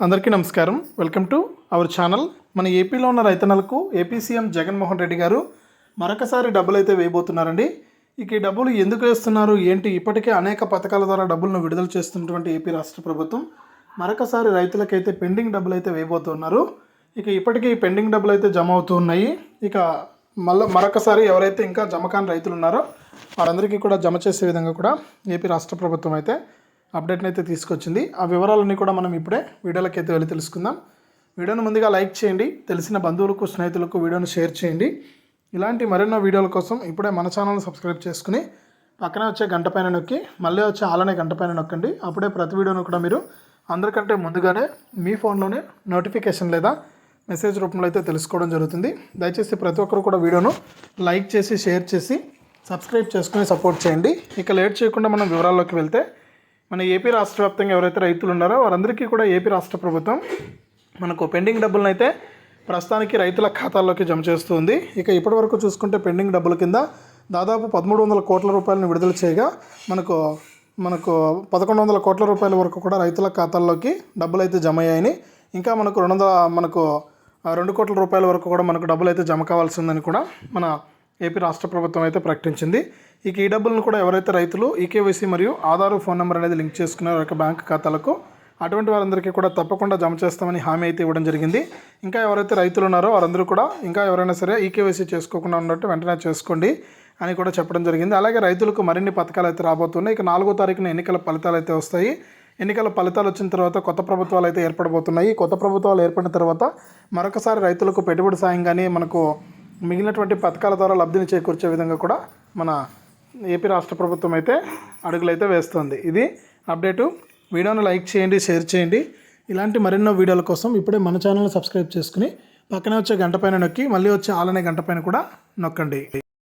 అందరికీ నమస్కారం. Welcome to our channel. మన ఏపీలో ఉన్న రైతన్నలకు ఏపీ సీఎం జగన్మోహన్ రెడ్డి గారు మరొకసారి డబ్బులు అయితే వేయబోతున్నారండి. ఇక ఈ డబ్బులు ఎందుకు వేస్తున్నారు? ఏంటి? ఇప్పటికే అనేక పథకాల ద్వారా డబ్బులను విడుదల చేస్తున్నటువంటి ఏపీ రాష్ట్ర ప్రభుత్వం మరొకసారి రైతులకైతే పెండింగ్ డబ్బులు అయితే వేయబోతున్నారు. ఇక ఇప్పటికీ పెండింగ్ డబ్బులు అయితే జమ అవుతూ ఉన్నాయి. ఇక మళ్ళీ మరొకసారి ఎవరైతే ఇంకా జమ కాని రైతులు ఉన్నారో వారందరికీ కూడా జమ చేసే విధంగా కూడా ఏపీ రాష్ట్ర ప్రభుత్వం అయితే అప్డేట్ని అయితే తీసుకొచ్చింది. ఆ వివరాలన్నీ కూడా మనం ఇప్పుడే వీడియోలోకి అయితే వెళ్ళి తెలుసుకుందాం. వీడియోను ముందుగా లైక్ చేయండి. తెలిసిన బంధువులకు స్నేహితులకు వీడియోను షేర్ చేయండి. ఇలాంటి మరెన్నో వీడియోల కోసం ఇప్పుడే మన ఛానల్ని సబ్స్క్రైబ్ చేసుకుని పక్కనే వచ్చే గంట పైన నొక్కి మళ్ళీ వచ్చే ఆలనే గంట పైన నొక్కండి. అప్పుడే ప్రతి వీడియోను కూడా మీరు అందరికంటే ముందుగానే మీ ఫోన్లోనే నోటిఫికేషన్ లేదా మెసేజ్ రూపంలో అయితే తెలుసుకోవడం జరుగుతుంది. దయచేసి ప్రతి ఒక్కరు కూడా వీడియోను లైక్ చేసి షేర్ చేసి సబ్స్క్రైబ్ చేసుకుని సపోర్ట్ చేయండి. ఇక లేట్ చేయకుండా మనం వివరాల్లోకి వెళ్తే మన ఏపీ రాష్ట్ర వ్యాప్తంగా ఎవరైతే రైతులు ఉన్నారో వారందరికీ కూడా ఏపీ రాష్ట్ర ప్రభుత్వం మనకు పెండింగ్ డబ్బులను అయితే ప్రస్తుతానికి రైతుల ఖాతాల్లోకి జమ చేస్తుంది ఇక ఇప్పటివరకు చూసుకుంటే పెండింగ్ డబ్బుల కింద దాదాపు పదమూడు వందల కోట్ల రూపాయలను విడుదల చేయగా మనకు మనకు పదకొండు వందల కోట్ల రూపాయల వరకు కూడా రైతుల ఖాతాల్లోకి డబ్బులు అయితే జమ అయ్యాయని ఇంకా మనకు రెండు వందల మనకు రెండు కోట్ల రూపాయల వరకు కూడా మనకు డబ్బులు అయితే జమ కావాల్సి ఉందని కూడా మన ఏపీ రాష్ట్ర ప్రభుత్వం అయితే ప్రకటించింది. ఇక ఈ డబ్బులను కూడా ఎవరైతే రైతులు ఈకేవైసీ మరియు ఆధార్ ఫోన్ నెంబర్ అనేది లింక్ చేసుకున్నారో యొక్క బ్యాంక్ ఖాతాలకు అటువంటి వారందరికీ కూడా తప్పకుండా జమ చేస్తామని హామీ అయితే ఇవ్వడం జరిగింది. ఇంకా ఎవరైతే రైతులు ఉన్నారో వారందరూ కూడా ఇంకా ఎవరైనా సరే ఈకేవైసీ చేసుకోకుండా ఉన్నట్టు వెంటనే చేసుకోండి అని కూడా చెప్పడం జరిగింది. అలాగే రైతులకు మరిన్ని పథకాలు అయితే రాబోతున్నాయి. ఇక నాలుగో తారీఖున ఎన్నికల ఫలితాలు అయితే వస్తాయి. ఎన్నికల ఫలితాలు వచ్చిన తర్వాత కొత్త ప్రభుత్వాలు అయితే ఏర్పడబోతున్నాయి. కొత్త ప్రభుత్వాలు ఏర్పడిన తర్వాత మరొకసారి రైతులకు పెట్టుబడి సాయం కానీ మనకు మిగిలినటువంటి పథకాల ద్వారా లబ్ధిని చేకూర్చే విధంగా కూడా మన ఏపీ రాష్ట్ర ప్రభుత్వం అయితే అడుగులైతే వేస్తుంది. ఇది అప్డేటు. వీడియోను లైక్ చేయండి షేర్ చేయండి. ఇలాంటి మరెన్నో వీడియోల కోసం ఇప్పుడే మన ఛానల్ని సబ్స్క్రైబ్ చేసుకుని పక్కనే వచ్చే గంట పైన నొక్కి మళ్ళీ వచ్చే ఆలనే గంట పైన కూడా నొక్కండి.